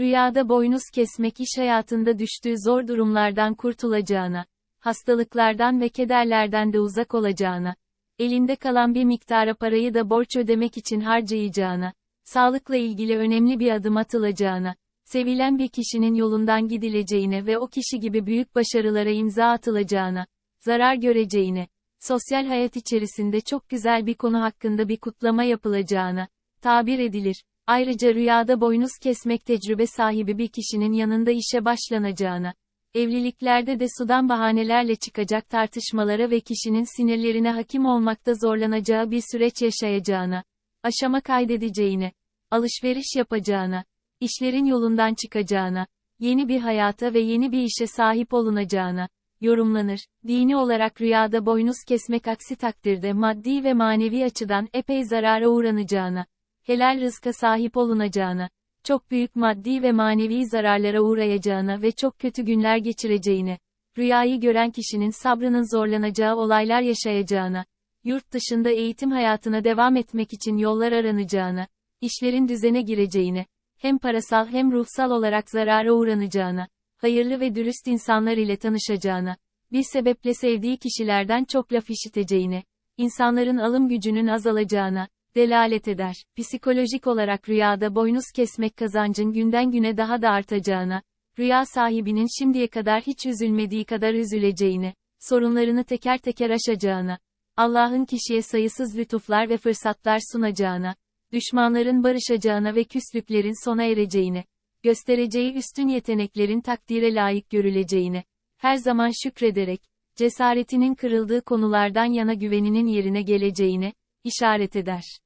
Rüyada boynuz kesmek iş hayatında düştüğü zor durumlardan kurtulacağına, hastalıklardan ve kederlerden de uzak olacağına, elinde kalan bir miktara parayı da borç ödemek için harcayacağına, sağlıkla ilgili önemli bir adım atılacağına, sevilen bir kişinin yolundan gidileceğine ve o kişi gibi büyük başarılara imza atılacağına, zarar göreceğine, sosyal hayat içerisinde çok güzel bir konu hakkında bir kutlama yapılacağına, tabir edilir. Ayrıca rüyada boynuz kesmek tecrübe sahibi bir kişinin yanında işe başlanacağına, evliliklerde de sudan bahanelerle çıkacak tartışmalara ve kişinin sinirlerine hakim olmakta zorlanacağı bir süreç yaşayacağına, aşama kaydedeceğine, alışveriş yapacağına, işlerin yolundan çıkacağına, yeni bir hayata ve yeni bir işe sahip olunacağına, yorumlanır. Dini olarak rüyada boynuz kesmek aksi takdirde maddi ve manevi açıdan epey zarara uğranacağına, helal rızka sahip olunacağına, çok büyük maddi ve manevi zararlara uğrayacağına ve çok kötü günler geçireceğine, rüyayı gören kişinin sabrının zorlanacağı olaylar yaşayacağına, yurt dışında eğitim hayatına devam etmek için yollar aranacağına, işlerin düzene gireceğine, hem parasal hem ruhsal olarak zarara uğranacağına, hayırlı ve dürüst insanlar ile tanışacağına, bir sebeple sevdiği kişilerden çok laf işiteceğine, insanların alım gücünün azalacağına, delalet eder. Psikolojik olarak rüyada boynuz kesmek kazancın günden güne daha da artacağına, rüya sahibinin şimdiye kadar hiç üzülmediği kadar üzüleceğine, sorunlarını teker teker aşacağına, Allah'ın kişiye sayısız lütuflar ve fırsatlar sunacağına, düşmanların barışacağına ve küslüklerin sona ereceğine, göstereceği üstün yeteneklerin takdire layık görüleceğine, her zaman şükrederek, cesaretinin kırıldığı konulardan yana güveninin yerine geleceğine, işaret eder.